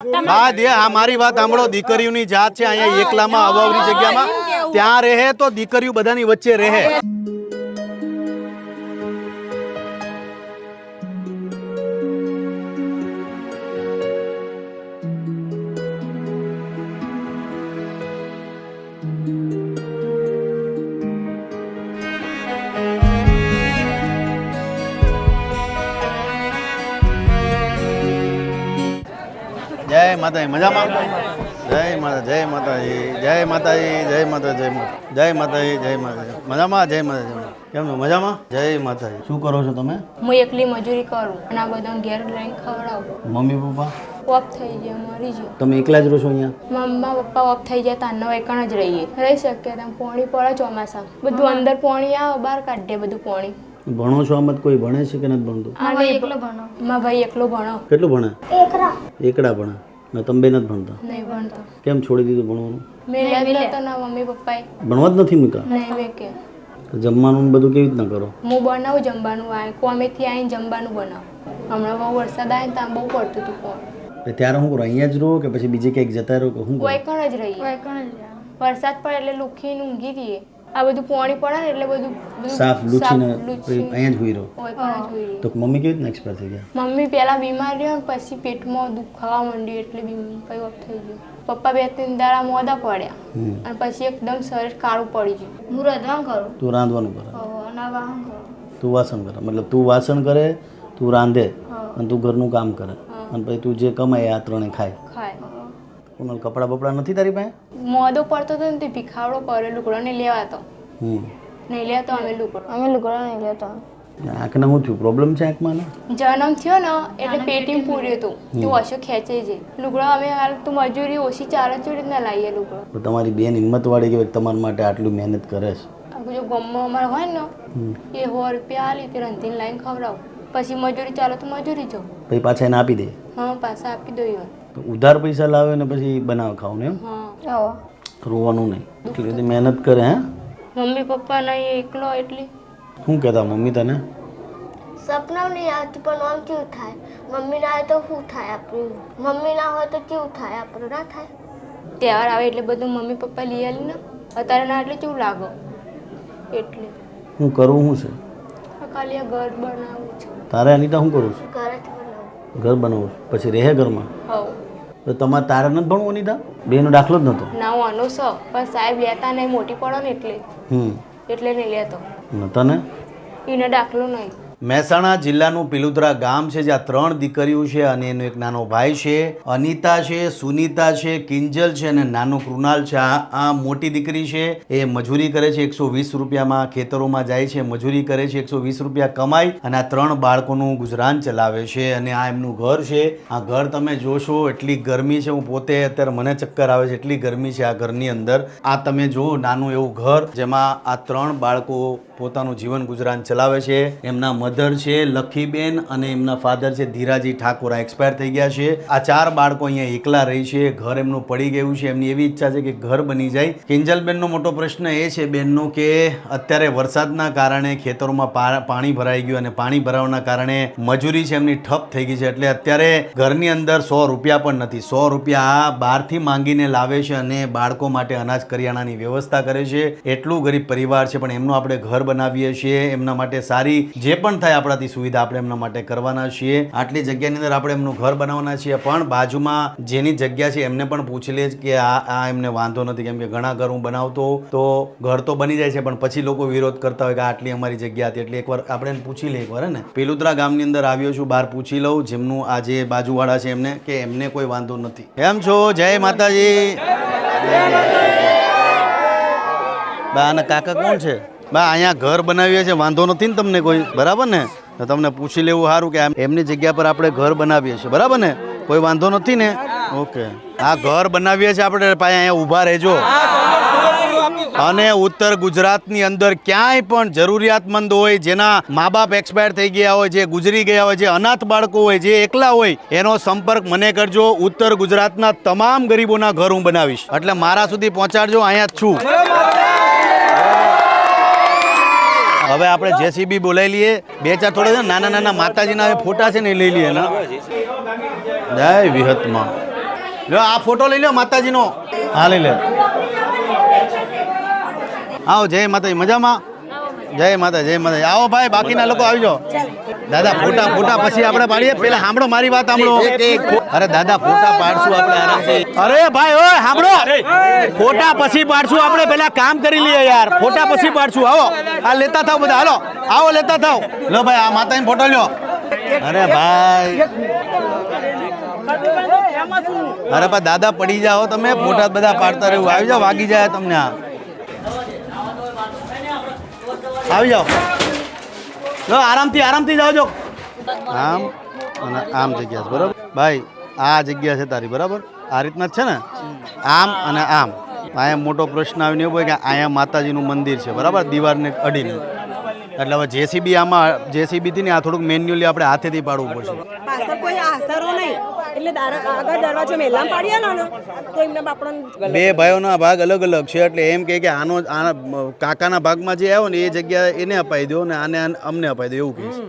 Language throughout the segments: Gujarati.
હા દે આ મારી વાત સાંભળો. દીકરીઓની જાત છે અહીંયા એકલામાં અવાવરી જગ્યામાં. ત્યાં રહે તો દીકરીઓ બધાની વચ્ચે રહે. જય માતાજી મજામાં? જય માતા જય માતાજી જય માતાજી જય માતા જય માતા જય માતાજી જય માતાજી. મજામાં? જય માતાજી. કેમ છો? મજામાં? જય માતાજી. શું કરો છો તમે? હું એકલી મજૂરી કરું. અને આ બધા ઘેર લઈને ખવડાવું. Mummy papa? ઓફ થઈ જાય મરી જાય તમે એકલા જ રહો છો અહીંયા? મમ્મા પપ્પા ઓફ થઈ જાય તારના એકણ જ રહીએ. રહી શકીએ ત્યાં પોણી પડે ચોમાસા. બધું અંદર પોણી આવે બહાર કાઢીએ બધું પોણી. ભણો છો આમાં કોઈ ભણે છે કે નથી ભણતું? એકલો ભણો. ભાઈ એકલો ભણો. કેટલું ભણે? એકડા ભણે. ને તમે બે નથી ભણતા. નહીં ભણતો. કેમ છોડી દીધું ભણવાનું? મેં નતો ના મમ્મી પપ્પાએ. ભણવા જ નથી મૂકા નહીં મેં કે તો જમવાનું બધું કેવી રીતના કરો? હું બનાવું જમવાનું આ કોમેથી આવીને જમવાનું બનાવું. હમણાં બહુ વરસાદ આવે ને ત્યાં બહુ પડતું હતું કોણ ત્યારે હું કરો? અહીંયા જ રહો કે પછી બીજે ક્યાંક જતા રહો કે શું કરો? કોઈ કણ જ રહીએ વરસાદ પડે એટલે લુખીને ઊંઘી રહીએ. આ બધું પોણી પડે ને એટલે બધું બધું સાફ લૂછીને. પછી અહીંયા જ હોઈ રહો તો મમ્મી કેવી રીતના એક્સપાયર થઈ ગયા? મમ્મી પહેલા બીમાર રહ્યો અને પછી પેટમાં દુખાવા માંડી એટલે બીમ ઓફ થઈ ગયું. પપ્પા બે ત્રણ દાડા મોદા પડ્યા. અને પછી એકદમ શરીર કાળું પડી ગયું. હું રાંધવાનું કરું? તું રાંધવાનું કરું. તું વાસણ કરે. મતલબ તું વાસણ કરે તું રાંધે અને તું ઘરનું કામ કરે. અને પછી તું જે કમાય આ ત્રણે ખાય. ખાય. કોનલ કપડાં બપડા નથી તારી પાસે? મોદો પડતો હતો ને તે ભીખાવડો કરે લુગડો ને લેવાતો. હમ. નહીં લેતો અમે લુગડો અમે લુગડો નહીં લેતો. આંખના હું થયું? પ્રોબ્લેમ છે આંખમાં જન્મ થયો ને એટલે પેટીમ પૂર્યું હતું. તું ઓછો ખેંચે છે લુગડો અમે હાલ તું મજૂરી ઓછી ચાલે છે રીતના લાવીએ લુગડો. તો તમારી બેન હિંમત વાળી કે તમારા માટે આટલું મહેનત કરે છે? જો ગમો અમારે હોય ને એ સો રૂપિયા આલી તે રંધીને લાઈને ખવડાવું. પછી મજૂરી ચાલે તો મજૂરી જાઉં પછી પાછા એને આપી દે? હા પાછા આપી દો યાર તો ઉધાર પૈસા લાવે ને પછી બનાવ ખાવ ને એમ? હા. રોવાનું નહીં. એટલી બધી મહેનત કરે હે? મમ્મી પપ્પા નહીં એકલો એટલી? શું કહેતા મમ્મી તને? સપના નહીં આવતી પણ આમ કેવું થાય? મમ્મી ના હોય તો શું થાય આપણું? મમ્મી ના હોય તો કેવું થાય આપણું? ના થાય? તહેવાર આવે એટલે બધું મમ્મી પપ્પા લઈ આવી ને? અત્યારે ના એટલે કેવું લાગો? એટલે. હું કરું શું છે? ખાલી આ ઘર બનાવું છે. તારે અનિતા શું કરું છું? ઘર બનાવું. ઘર બનાવું છું. પછી રહે ઘરમાં? હવ. તો તમારે તારે નથી ભણવું અનિતા? બેનો દાખલો જ નહોતો. ના હું અનુસો પણ સાહેબ લેતા નહીં મોટી પડો ને એટલે. હમ. એટલે નહીં લેતો. ને તને? એને દાખલો નહીં. મહેસાણા જિલ્લાનું પિલુદરા ગામ છે, જ્યાં ત્રણ દીકરીઓ છે અને એનો એક નાનો ભાઈ છે. અનિતા છે, સુનીતા છે, કિંજલ છે અને નાનો કૃણાલ છે. આ મોટી દીકરી છે. એ મજૂરી કરે છે, એકસો વીસ રૂપિયામાં ખેતરોમાં જાય છે, મજૂરી કરે છે, એકસો વીસ રૂપિયા કમાઈ અને આ ત્રણ બાળકોનું ગુજરાન ચલાવે છે અને આ એમનું ઘર છે. આ ઘર તમે જોશો, એટલી ગરમી છે. હું પોતે અત્યારે મને ચક્કર આવે છે, એટલી ગરમી છે આ ઘરની અંદર. આ તમે જો નાનું એવું ઘર, જેમાં આ ત્રણ બાળકો પોતાનું જીવન ગુજરાન ચલાવે છે. એમના મધર છે, લખીબેન અને એમના ફાધર છે, ધીરાજી ઠાકોર. આ એક્સપાયર થઈ ગયા છે. આ ચાર બાળકો અહીંયા એકલા રહી છે. ઘર એમનું પડી ગયું છે. એમની એવી ઈચ્છા છે કે ઘર બની જાય. કિંજલબેનનો મોટો પ્રશ્ન એ છે બેનનો કે અત્યારે વરસાદના કારણે ખેતરોમાં પાણી ભરાઈ ગયું અને પાણી ભરાવાના કારણે મજૂરી છે એમની ઠપ થઈ ગઈ છે. એટલે અત્યારે ઘરની અંદર સો રૂપિયા પણ નથી. સો રૂપિયા બહારથી માંગીને લાવે છે અને બાળકો માટે અનાજ કરિયાણાની વ્યવસ્થા કરે છે. એટલું ગરીબ પરિવાર છે, પણ એમનું આપણે ઘર બનાવીએ છીએ. એમના માટે સારી જે પણ થાય આપણાથી સુવિધા આપણે એમના માટે કરવાના છીએ. આટલી જગ્યાની અંદર આપણે એમનું ઘર બનાવવાના છીએ. પણ બાજુમાં જેની જગ્યા છે એમને પણ પૂછી લે કે આ આ એમને વાંધો નથી. કેમ કે ઘણા ઘર હું બનાવતો તો ઘર તો બની જાય છે પણ પછી લોકો વિરોધ કરતા હોય કે આટલી અમારી જગ્યા હતી. એટલે એકવાર આપણે પૂછી લઈએ એકવાર ને? પેલુદ્રા ગામની અંદર આવ્યો છું બહાર પૂછી લઉં. જેમનું આ જે બાજુવાળા છે એમને કે એમને કોઈ વાંધો નથી. કેમ છો? જય માતાજી. બા અને કાકા કોણ છે? બા, અહીંયા ઘર બનાવીએ છીએ, વાંધો નથી ને તમને કોઈ? બરાબર ને? તો તમને પૂછી લેવું સારું કે એમની જગ્યા પર આપણે ઘર બનાવીએ છીએ. બરાબર ને? કોઈ વાંધો નથી ને? ઓકે. આ ઘર બનાવીએ છીએ આપણે પાસે અહીંયા ઊભા રહેજો. અને ઉત્તર ગુજરાતની અંદર ક્યાંય પણ જરૂરિયાતમંદ હોય, જેના મા બાપ એક્સપાયર થઈ ગયા હોય, જે ગુજરી ગયા હોય, જે અનાથ બાળકો હોય, જે એકલા હોય, એનો સંપર્ક મને કરજો. ઉત્તર ગુજરાતના તમામ ગરીબોના ઘર હું બનાવીશ. એટલે મારા સુધી પહોંચાડજો, અહીંયા છું. હવે આપણે જેસીબી બોલાવી લઈએ. બે ચાર થોડા છે નાના નાના માતાજીના હવે ફોટા છે ને લઈ લઈએ ને જય વિહતમાં લો આ ફોટો લઈ લો માતાજીનો. હા લઈ લે. આવો જય માતાજી. મજામાં? જય માતા જય માતા આવો ભાઈ બાકીના લોકો આવી જાઓ. દાદા ફોટા ફોટા પછી આપણે પાડીએ. પેલા સાંભળો મારી વાત સાંભળો. અરે દાદા ફોટા પાડશું આપણે આરામથી. અરે ભાઈ ઓય સાંભળો. ફોટા પછી પાડશું આપણે પેલા કામ કરી લઈએ યાર. ફોટા પછી પાડશું આવો. આ લેતા થાવ બધા. હાલો આવો લેતા થાવ. લો ભાઈ આ માતાની ફોટો લ્યો. અરે ભાઈ. અરે ભાઈ દાદા પડી જાઓ તમે. ફોટા બધા પાડતા રહેવું આવી જાઓ વાગી જાય તમને આ. આવી જાઓ. લો આરામથી આરામથી જાઓ છો આમ અને આમ જગ્યા છે બરાબર? ભાઈ આ જગ્યા છે તારી બરાબર? આ રીતના જ છે ને? આમ અને આમ. અહીંયા મોટો પ્રશ્ન આવીને એવો હોય કે અહીંયા માતાજીનું મંદિર છે બરાબર? દિવાલને અડીને. એટલે હવે જેસીબી આમાં જેસીબીથી ને આ થોડુંક મેન્યુઅલી આપણે હાથેથી પાડવું પડશે. પાછળ કોઈ આસરો નહીં. એટલે આગળ દરવાજો મેલામ પાડી આલો ને તો એમને બાપડો બે ભાઈઓના ભાગ અલગ અલગ છે એટલે એમ કે કે આનો આના કાકાના ભાગમાં જે આવ્યો ને એ જગ્યા એને અપાઈ દો ને આને અમને અપાઈ દો એવું કહે છે.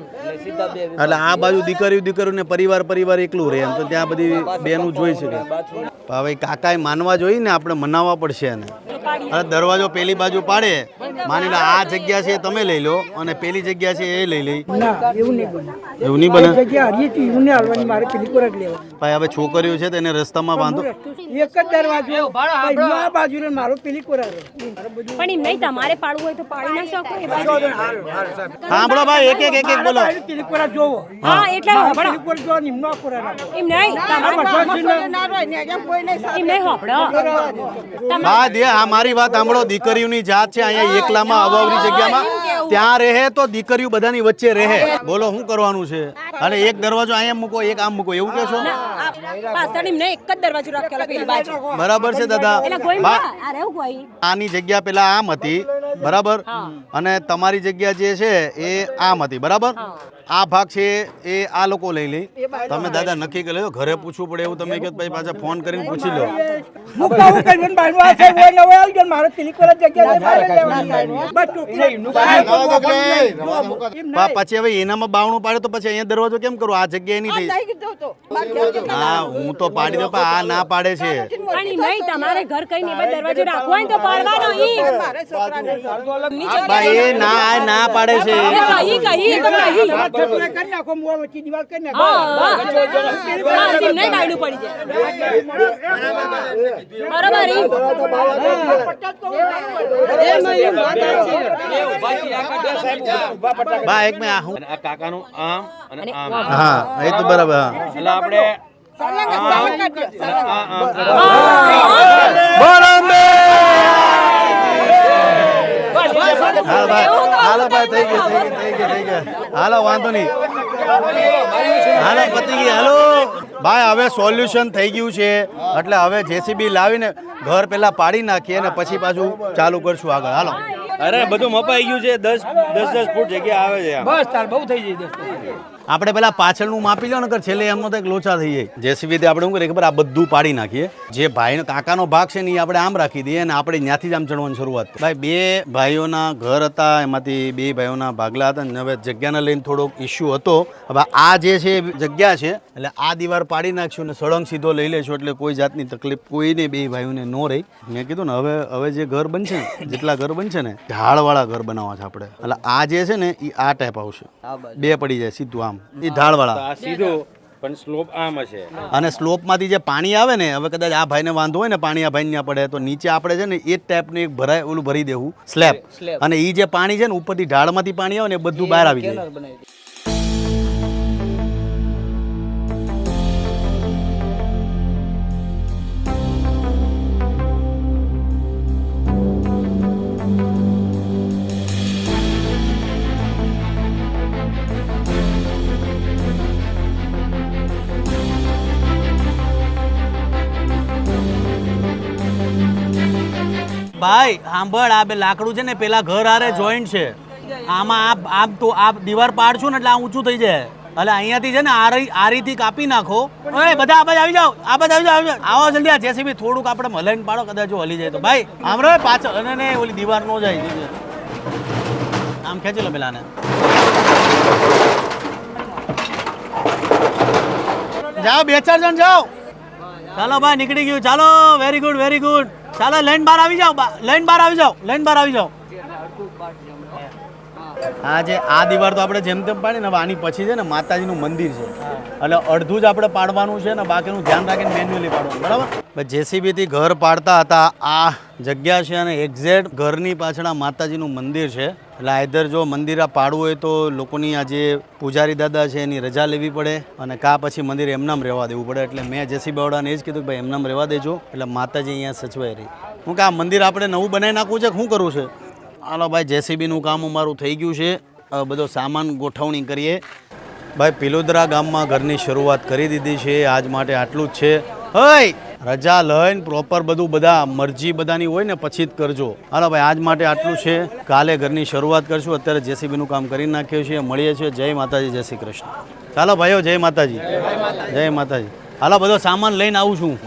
એટલે આ બાજુ દીકરીઓ દીકરીઓને પરિવાર પરિવાર એકલું રહે એમ તો ત્યાં બધી બેનું જોઈ શકે. હવે કાકાએ માનવા જોઈએ ને આપણે મનાવવા પડશે એને. દરવાજો પેલી બાજુ પાડે માની લો આ જગ્યા છે તમે લઈ લો અને પેલી જગ્યા છે એ લઈ લઈ. એવું નહીં બને. એવું નહીં બને? જગ્યા હરીએ તો એવું નહીં હાલવાની મારે પેલી કોરટ લેવા ભાઈ હવે છોકરીઓ છે તેને રસ્તામાં બાંધો. એક જ દરવાજો આ બાજુ ને મારો પેલી કોરટ પણ એમ નહીં તમારે પાડવું હોય તો પાડી ના શકો સાંભળો ભાઈ એક એક એક એક બોલો. પેલી કોરટ જોવો. હા એટલે પેલી એમ નહીં તમારે આ મારી વાત સાંભળો દીકરીઓની જાત છે અહીંયા એકલામાં અવાવરી જગ્યામાં ત્યાં રહે તો દીકરીઓ બધાની વચ્ચે રહે. બોલો શું કરવાનું છે? અને એક દરવાજો અહીંયા મૂકો એક આમ મૂકો એવું કહેશો? બરાબર છે દાદા. આની જગ્યા પેલા આમ હતી બરાબર? અને તમારી જગ્યા જે છે એ આમ હતી બરાબર? આ ભાગ છે એ આ લોકો લઈ લે તમે દાદા નક્કી કરી લો ઘરે પૂછવું પડે એવું તમે કહો ભાઈ પછી પાછા ફોન કરીને પૂછી લો હું કહું કે છે આવી મારે જગ્યા પછી હવે એનામાં બાવણું પાડે તો પછી અહીંયા દરવાજો કેમ કરો આ જગ્યાએ નહીં થઈ હા હું તો પાડી દઉં પણ આ ના પાડે છે નહીં તમારે ઘર કઈ નહીં દરવાજો રાખવો તો પાડવાનો ઈ એ ના ના પાડે છે છત્રી કરી નાખો મુવા દિવાલ કરી નાખો નહીં ડાયડું પડી જાય બરોબર બા એક મિનિટ આ કાકાનું આમ અને આમ હા એ તો બરાબર એટલે આપણે અંબે! હાલો ભાઈ ભાઈ થઈ ગયું થઈ ગયું થઈ ગયું થઈ ગયું હાલો વાંધો નહીં. હાલો પતી ગઈ. હાલો. ભાઈ હવે સોલ્યુશન થઈ ગયું છે. એટલે હવે જેસીબી લાવીને ઘર પેલા પાડી નાખીએ અને પછી પાછું ચાલુ કરશું આગળ. હાલો. અરે બધું મપાઈ ગયું છે. દસ દસ દસ ફૂટ જગ્યા આવે છે બસ તાર બહુ થઈ જાય આપણે પેલા પાછળનું માપી લો ને કર છેલ્લે એમનો તો એક લોચા થઈ જાય. જેસીબી આપણે શું કરીએ ખબર આ બધું પાડી નાખીએ. જે ભાઈનો કાકાનો ભાગ છે ને એ આપણે આમ રાખી દઈએ અને આપણે ત્યાંથી જ આમ ચડવાની શરૂઆત ભાઈ બે ભાઈઓના ઘર હતા એમાંથી બે ભાઈઓના ભાગલા હતા ને હવે જગ્યાને લઈને થોડોક ઇસ્યુ હતો. હવે આ જે છે એ જગ્યા છે એટલે આ દીવાર પાડી નાખશું ને સળંગ સીધો લઈ લેશું એટલે કોઈ જાતની તકલીફ કોઈને બે ભાઈઓને ન રહી. મેં કીધું ને હવે હવે જે ઘર બનશે ને જેટલા ઘર બનશે ને ઢાળવાળા ઘર બનાવવા છે આપણે. એટલે આ જે છે ને એ આ ટાઈપ આવશે. બે પડી જાય સીધું આમ. એ ઢાળવાળા. આ સીધું પણ સ્લોપ આમ હશે. અને સ્લોપમાંથી જે પાણી આવે ને હવે કદાચ આ ભાઈને વાંધો હોય ને પાણી આ ભાઈને ના પડે તો નીચે આપણે છે ને એ જ ટાઈપનું એક ભરાય ઓલું ભરી દેવું. સ્લેબ. અને એ જે પાણી છે ને ઉપરથી ઢાળમાંથી પાણી આવે ને એ બધું બહાર આવી જાય. ભાઈ સાંભળ આ બે લાકડું છે ને પેલા ઘર આરે જોઈન્ટ છે. આમાં આ આમ તો આ દીવાર પાડશું ને એટલે આ ઊંચું થઈ જાય. એટલે અહીંયાથી છે ને આરી આરીથી કાપી નાખો. ઓય બધા આ બાજુ આવી જાઓ આ બાજુ આવી જાઓ આવી જલ્દી આ જેસીબી થોડુંક આપણે હલાઈને પાડો કદાચ જો હલી જાય તો. ભાઈ આમ રે પાછળ અને ને ઓલી દીવાર નો જાય આમ ખેંચી લો પેલાને. જાઓ બે ચાર જણ જાઓ. ચાલો ભાઈ નીકળી ગયું. ચાલો વેરી ગુડ વેરી ગુડ ચાલો લાઈન બહાર આવી જાઓ લાઈન બહાર આવી જાઓ લાઈન બહાર આવી જાઓ. હા જે આ દીવાર તો આપણે જેમ તેમ પાડી ને આની પછી છે ને માતાજીનું મંદિર છે. એટલે અડધું જ આપણે પાડવાનું છે ને, બાકીનું ધ્યાન રાખીને મેન્યુઅલી પાડવાનું, બરાબર? જેસીબીથી ઘર પાડતા હતા, આ જગ્યા છે અને એક્ઝેક્ટ ઘરની પાછળ માતાજીનું મંદિર છે. એટલે આઈધર જો મંદિર આ પાડવું હોય તો લોકોની આ જે પૂજારી દાદા છે એની રજા લેવી પડે અને કા પછી મંદિર એમનામ રહેવા દેવું પડે. એટલે મેં જેસી બાવડાને એ જ કીધું કે ભાઈ એમનામ રહેવા દેજો. એટલે માતાજી અહીંયા સચવાઈ રહી. હું કે આ મંદિર આપણે નવું બનાવી નાખવું છે શું કરવું છે? હાલો ભાઈ જેસીબીનું કામ અમારું થઈ ગયું છે. બધો સામાન ગોઠવણી કરીએ. ભાઈ, પિલોદરા ગામમાં ઘરની શરૂઆત કરી દીધી છે. આજ માટે આટલું જ છે. હય રજા લઈને પ્રોપર બધું બધા મરજી બધાની હોય ને પછી જ કરજો. હાલો ભાઈ, આજ માટે આટલું છે. કાલે ઘરની શરૂઆત કરશું. અત્યારે જેસીબીનું કામ કરી નાખ્યું છે. મળીએ છીએ. જય માતાજી, જય શ્રી કૃષ્ણ. ચાલો ભાઈઓ, જય માતાજી. જય માતાજી. હાલો, બધો સામાન લઈને આવું છું.